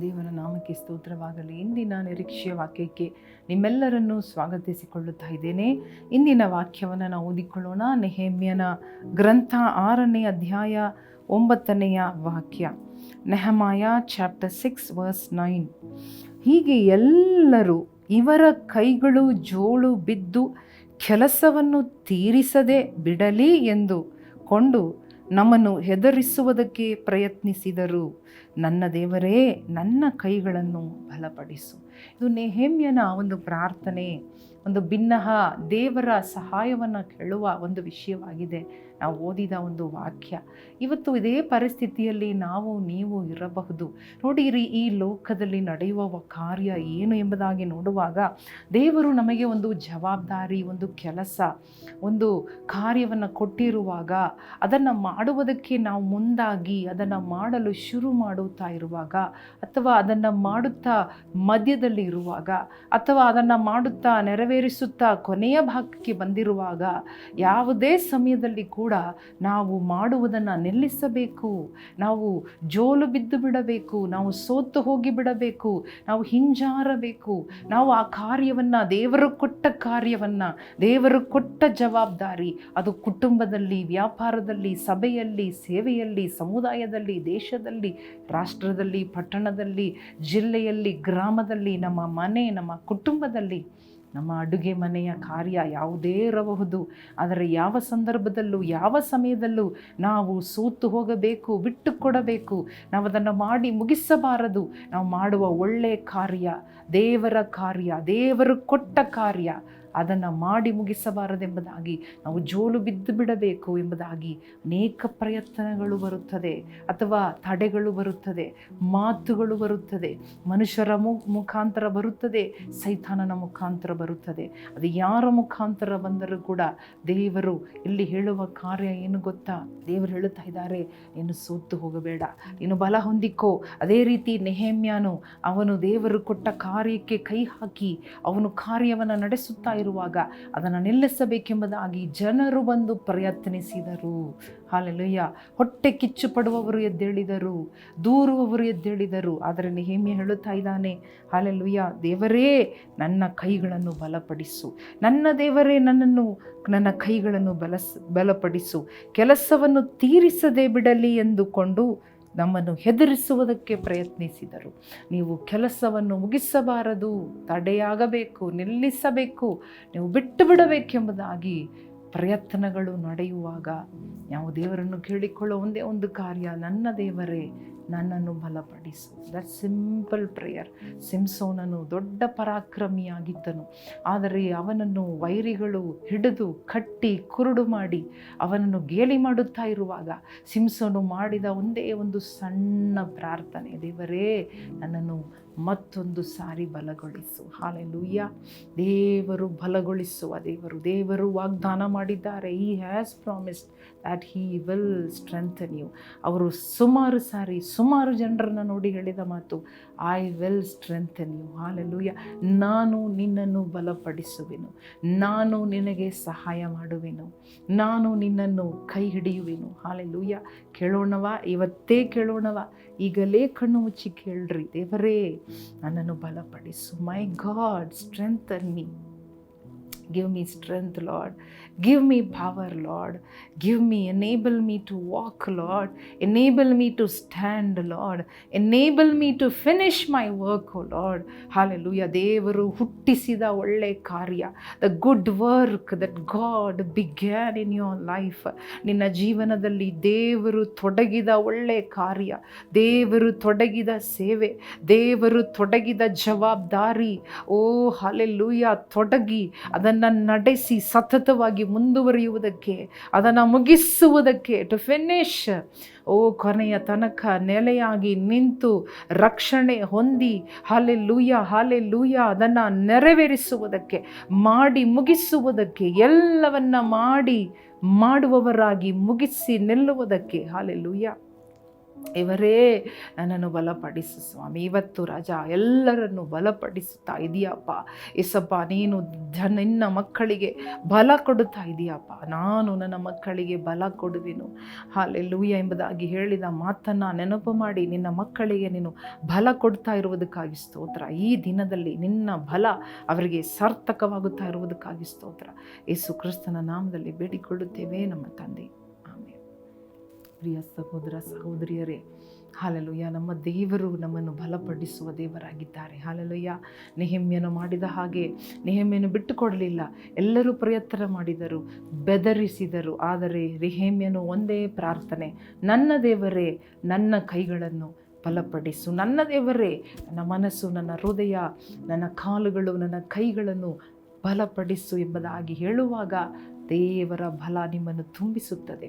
ದೇವರ ನಾಮಕ್ಕೆ ಸ್ತೋತ್ರವಾಗಲಿ. ಇಂದಿನ ನಿರೀಕ್ಷೆಯ ವಾಕ್ಯಕ್ಕೆ ನಿಮ್ಮೆಲ್ಲರನ್ನೂ ಸ್ವಾಗತಿಸಿಕೊಳ್ಳುತ್ತಾ ಇದ್ದೇನೆ. ಇಂದಿನ ವಾಕ್ಯವನ್ನು ನಾವು ಓದಿಕೊಳ್ಳೋಣ. ನೆಹಮ್ಯನ ಗ್ರಂಥ ಆರನೇ ಅಧ್ಯಾಯ ಒಂಬತ್ತನೆಯ ವಾಕ್ಯ. Nehemiah chapter six verse nine. ಹೀಗೆ ಎಲ್ಲರೂ ಇವರ ಕೈಗಳು ಜೋಳು ಬಿದ್ದು ಕೆಲಸವನ್ನು ತೀರಿಸದೆ ಬಿಡಲಿ ಎಂದು ಕೊಂಡು ನಮ್ಮನ್ನು ಹೆದರಿಸುವುದಕ್ಕೆ ಪ್ರಯತ್ನಿಸಿದರು ನನ್ನ ದೇವರೇ, ನನ್ನ ಕೈಗಳನ್ನು ಬಲಪಡಿಸು. ಇದು ನೆಹಮ್ಯನ ಒಂದು ಪ್ರಾರ್ಥನೆ, ಒಂದು ಭಿನ್ನಹ ದೇವರ ಸಹಾಯವನ್ನು ಕೇಳುವ ಒಂದು ವಿಷಯವಾಗಿದೆ. ನಾವು ಓದಿದ ಒಂದು ವಾಕ್ಯ. ಇವತ್ತು ಇದೇ ಪರಿಸ್ಥಿತಿಯಲ್ಲಿ ನಾವು, ನೀವು ಇರಬಹುದು. ನೋಡಿರಿ, ಈ ಲೋಕದಲ್ಲಿ ನಡೆಯುವ ಕಾರ್ಯ ಏನು ಎಂಬುದಾಗಿ ನೋಡುವಾಗ ದೇವರು ನಮಗೆ ಒಂದು ಜವಾಬ್ದಾರಿ, ಒಂದು ಕೆಲಸ, ಒಂದು ಕಾರ್ಯವನ್ನು ಕೊಟ್ಟಿರುವಾಗ ಅದನ್ನು ಮಾಡುವುದಕ್ಕೆ ನಾವು ಮುಂದಾಗಿ ಅದನ್ನು ಮಾಡಲು ಶುರು ಮಾಡುತ್ತಾ ಇರುವಾಗ ಅಥವಾ ಅದನ್ನು ಮಾಡುತ್ತಾ ಮಧ್ಯದಲ್ಲಿ ಇರುವಾಗ ಅಥವಾ ಅದನ್ನು ಮಾಡುತ್ತಾ ನೆರವೇರಿಸುತ್ತಾ ಕೊನೆಯ ಭಾಗಕ್ಕೆ ಬಂದಿರುವಾಗ ಯಾವುದೇ ಸಮಯದಲ್ಲಿ ಕೂಡ ನಾವು ಮಾಡುವುದನ್ನು ನಿಲ್ಲಿಸಬೇಕು. ನಾವು ಜೋಲು ಬಿದ್ದು ಬಿಡಬೇಕು, ನಾವು ಸೋತು ಹೋಗಿ ಬಿಡಬೇಕು, ನಾವು ಹಿಂಜಾರಬೇಕು. ನಾವು ಆ ಕಾರ್ಯವನ್ನು ದೇವರು ಕೊಟ್ಟ ಕಾರ್ಯವನ್ನು, ದೇವರು ಕೊಟ್ಟ ಜವಾಬ್ದಾರಿ ಅದು ಕುಟುಂಬದಲ್ಲಿ, ವ್ಯಾಪಾರದಲ್ಲಿ, ಸಭೆಯಲ್ಲಿ, ಸೇವೆಯಲ್ಲಿ, ಸಮುದಾಯದಲ್ಲಿ, ದೇಶದಲ್ಲಿ, ರಾಷ್ಟ್ರದಲ್ಲಿ, ಪಟ್ಟಣದಲ್ಲಿ, ಜಿಲ್ಲೆಯಲ್ಲಿ, ಗ್ರಾಮದಲ್ಲಿ, ನಮ್ಮ ಮನೆ, ನಮ್ಮ ಕುಟುಂಬದಲ್ಲಿ. ನಮ್ಮ ಅಡುಗೆ ಮನೆಯ ಕಾರ್ಯ ಯಾವುದೇ ಇರಬಹುದು. ಆದರೆ ಯಾವ ಸಂದರ್ಭದಲ್ಲೂ, ಯಾವ ಸಮಯದಲ್ಲೂ ನಾವು ಸೋತು ಹೋಗಬೇಕು, ಬಿಟ್ಟು ಕೊಡಬೇಕು. ನಾವು ಅದನ್ನು ಮಾಡಿ ಮುಗಿಸಬಾರದು. ನಾವು ಮಾಡುವ ಒಳ್ಳೆಯ ಕಾರ್ಯ ದೇವರ ಕಾರ್ಯ, ದೇವರು ಕೊಟ್ಟ ಕಾರ್ಯ. ಅದನ್ನು ಮಾಡಿ ಮುಗಿಸಬಾರದೆಂಬುದಾಗಿ, ನಾವು ಜೋಲು ಬಿದ್ದು ಬಿಡಬೇಕು ಎಂಬುದಾಗಿ ಅನೇಕ ಪ್ರಯತ್ನಗಳು ಬರುತ್ತದೆ, ಅಥವಾ ತಡೆಗಳು ಬರುತ್ತದೆ, ಮಾತುಗಳು ಬರುತ್ತದೆ, ಮನುಷ್ಯರ ಮು, ಮುಖಾಂತರ ಬರುತ್ತದೆ, ಸೈತಾನನ ಮುಖಾಂತರ ಬರುತ್ತದೆ. ಅದು ಯಾರ ಮುಖಾಂತರ ಬಂದರೂ ಕೂಡ ದೇವರು ಇಲ್ಲಿ ಹೇಳುವ ಕಾರ್ಯ ಏನು ಗೊತ್ತಾ? ದೇವರು ಹೇಳುತ್ತಾ ಇದ್ದಾರೆ, ನೀನು ಸೋತು ಹೋಗಬೇಡ, ನೀನು ಬಲ ಹೊಂದಿಕೋ. ಅದೇ ರೀತಿ ನೆಹಮ್ಯಾನು, ಅವನು ದೇವರು ಕೊಟ್ಟ ಕಾರ್ಯಕ್ಕೆ ಕೈ ಹಾಕಿ, ಅವನು ಕಾರ್ಯವನ್ನು ನಡೆಸುತ್ತಾ ಇರುವಾಗ ಅದನ್ನು ನಿಲ್ಲಿಸಬೇಕೆಂಬುದಾಗಿ ಜನರು ಬಂದು ಪ್ರಯತ್ನಿಸಿದರು. ಹಾಲೆಲುಯ್ಯ. ಹೊಟ್ಟೆ ಕಿಚ್ಚು ಪಡುವವರು ಎದ್ದೇಳಿದರು, ದೂರುವವರು ಎದ್ದೇಳಿದರು. ಆದರೆ ನೆಹಮ್ಯ ಹೇಳುತ್ತಾ ಇದ್ದಾನೆ, ಹಾಲೆಲುಯ್ಯ, ದೇವರೇ, ನನ್ನ ಕೈಗಳನ್ನು ಬಲಪಡಿಸು. ನನ್ನ ದೇವರೇ, ನನ್ನನ್ನು, ನನ್ನ ಕೈಗಳನ್ನು ಬಲಸ್, ಬಲಪಡಿಸು. ಕೆಲಸವನ್ನು ತೀರಿಸದೆ ಬಿಡಲಿ ಎಂದುಕೊಂಡು ನಮ್ಮನ್ನು ಹೆದರಿಸುವುದಕ್ಕೆ ಪ್ರಯತ್ನಿಸಿದರು. ನೀವು ಕೆಲಸವನ್ನು ಮುಗಿಸಬಾರದು ತಡೆಯಾಗಬೇಕು ನಿಲ್ಲಿಸಬೇಕು ನೀವು ಬಿಟ್ಟು ಬಿಡಬೇಕೆಂಬುದಾಗಿ ಪ್ರಯತ್ನಗಳು ನಡೆಯುವಾಗ ನಾವು ದೇವರನ್ನು ಕೇಳಿಕೊಳ್ಳೋ ಒಂದೇ ಒಂದು ಕಾರ್ಯ, ನನ್ನ ದೇವರೇ, ನನ್ನನ್ನು ಬಲಪಡಿಸು. ದಟ್ ಸಿಂಪಲ್ ಪ್ರೇಯರ್ ಸಿಂಸೋನನು ದೊಡ್ಡ ಪರಾಕ್ರಮಿಯಾಗಿದ್ದನು. ಆದರೆ ಅವನನ್ನು ವೈರಿಗಳು ಹಿಡಿದು ಕಟ್ಟಿ ಕುರುಡು ಮಾಡಿ ಅವನನ್ನು ಗೇಲಿ ಮಾಡುತ್ತಾ ಇರುವಾಗ ಸಿಂಸೋನು ಮಾಡಿದ ಒಂದೇ ಒಂದು ಸಣ್ಣ ಪ್ರಾರ್ಥನೆ, ದೇವರೇ, ನನ್ನನ್ನು ಮತ್ತೊಂದು ಸಾರಿ ಬಲಗೊಳಿಸು. ಹಾಲೆಲೂಯ್ಯ ದೇವರು ಬಲಗೊಳಿಸುವ ದೇವರು ದೇವರು ವಾಗ್ದಾನ ಮಾಡಿದ್ದಾರೆ. He has promised that he will strengthen you ಅವರು ಸುಮಾರು ಸಾರಿ, ಸುಮಾರು ಜನರನ್ನು ನೋಡಿ ಹೇಳಿದ ಮಾತು I will strengthen you hallelujah ನಾನು ನಿನ್ನನ್ನು ಬಲಪಡಿಸುವೆನು. ನಾನು ನಿನಗೆ ಸಹಾಯ ಮಾಡುವೆನು. ನಾನು ನಿನ್ನನ್ನು ಕೈ ಹಿಡಿಯುವೆನು ಹಾಲೆಲೂಯ್ಯ ಕೇಳೋಣವ? ಇವತ್ತೇ ಕೇಳೋಣವ? ಈಗಲೇ ಕಣ್ಣು ಮುಚ್ಚಿ ಕೇಳ್ರಿ ದೇವರೇ ನನ್ನನ್ನು ಬಲಪಡಿಸು. My God strengthen me give me strength Lord give me power Lord give me enable me to walk Lord enable me to stand Lord enable me to finish my work Lord hallelujah ದೇವರು ಹುಟ್ಟಿಸಿದ ಒಳ್ಳೆ ಕಾರ್ಯ. The good work that God began in your life ನಿನ್ನ ಜೀವನದಲ್ಲಿ ದೇವರು ತೊಡಗಿದ ಒಳ್ಳೆ ಕಾರ್ಯ. ದೇವರು ತೊಡಗಿದ ಸೇವೆ. ದೇವರು ತೊಡಗಿದ ಜವಾಬ್ದಾರಿ. ಓ ಹಾಲೆಲೂಯ ತೊಡಗಿ. ಅದನ್ನು ನಡೆಸಿ ಸತತವಾಗಿ ಮುಂದುವರಿಯುವುದಕ್ಕೆ, ಅದನ್ನು ಮುಗಿಸುವುದಕ್ಕೆ ಟು ಫಿನಿಶ್ ಓ ಕೊನೆಯ ತನಕ ನೆಲೆಯಾಗಿ ನಿಂತು ರಕ್ಷಣೆ ಹೊಂದಿ ಹಾಲೆ ಲೂಯ ಹಾಲೆ ಲೂಯ ಅದನ್ನು ನೆರವೇರಿಸುವುದಕ್ಕೆ, ಮಾಡಿ ಮುಗಿಸುವುದಕ್ಕೆ, ಎಲ್ಲವನ್ನ ಮಾಡಿ, ಮಾಡುವವರಾಗಿ ಮುಗಿಸಿ ನಿಲ್ಲುವುದಕ್ಕೆ ಹಾಲೆ ಲೂಯ ಇವರೇ ನನ್ನನ್ನು ಬಲಪಡಿಸು ಸ್ವಾಮಿ. ಇವತ್ತು ರಾಜ ಎಲ್ಲರನ್ನು ಬಲಪಡಿಸುತ್ತಾ ಇದೆಯಪ್ಪ. ಎಸಪ್ಪ ನೀನು ನಿನ್ನ ಮಕ್ಕಳಿಗೆ ಬಲ ಕೊಡುತ್ತಾ ಇದೆಯಪ್ಪ. ನಾನು ನನ್ನ ಮಕ್ಕಳಿಗೆ ಬಲ ಕೊಡುವೆನು. ಹಾಲೆಲ್ಲೂಯ ಎಂಬುದಾಗಿ ಹೇಳಿದ ಮಾತನ್ನು ನೆನಪು ಮಾಡಿ ನಿನ್ನ ಮಕ್ಕಳಿಗೆ ನೀನು ಬಲ ಕೊಡ್ತಾ ಇರುವುದಕ್ಕಾಗಿ ಸ್ತೋತ್ರ. ಈ ದಿನದಲ್ಲಿ ನಿನ್ನ ಬಲ ಅವರಿಗೆ ಸಾರ್ಥಕವಾಗುತ್ತಾ ಇರುವುದಕ್ಕಾಗಿ ಸ್ತೋತ್ರ. ಯೇಸು ಕ್ರಿಸ್ತನ ನಾಮದಲ್ಲಿ ಬೇಡಿಕೊಳ್ಳುತ್ತೇವೆ ನಮ್ಮ ತಂದೆ. ಪ್ರಿಯ ಸಹೋದರ ಸಹೋದರಿಯರೇ ಹಾಲಲುಯ್ಯ ನಮ್ಮ ದೇವರು ನಮ್ಮನ್ನು ಬಲಪಡಿಸುವ ದೇವರಾಗಿದ್ದಾರೆ. ಹಾಲಲುಯ್ಯ ನೆಹಮ್ಯನು ಮಾಡಿದ ಹಾಗೆ ನೆಹಮ್ಯನು ಬಿಟ್ಟುಕೊಡಲಿಲ್ಲ. ಎಲ್ಲರೂ ಪ್ರಯತ್ನ ಮಾಡಿದರು, ಬೆದರಿಸಿದರು. ಆದರೆ ರಿಹೇಮ್ಯನು ಒಂದೇ ಪ್ರಾರ್ಥನೆ, ನನ್ನ ದೇವರೇ, ನನ್ನ ಕೈಗಳನ್ನು ಬಲಪಡಿಸು. ನನ್ನ ದೇವರೇ, ನನ್ನ ಮನಸ್ಸು, ನನ್ನ ಹೃದಯ, ನನ್ನ ಕಾಲುಗಳು, ನನ್ನ ಕೈಗಳನ್ನು ಬಲಪಡಿಸು ಎಂಬುದಾಗಿ ಹೇಳುವಾಗ ದೇವರ ಬಲ ನಿಮ್ಮನ್ನು ತುಂಬಿಸುತ್ತದೆ.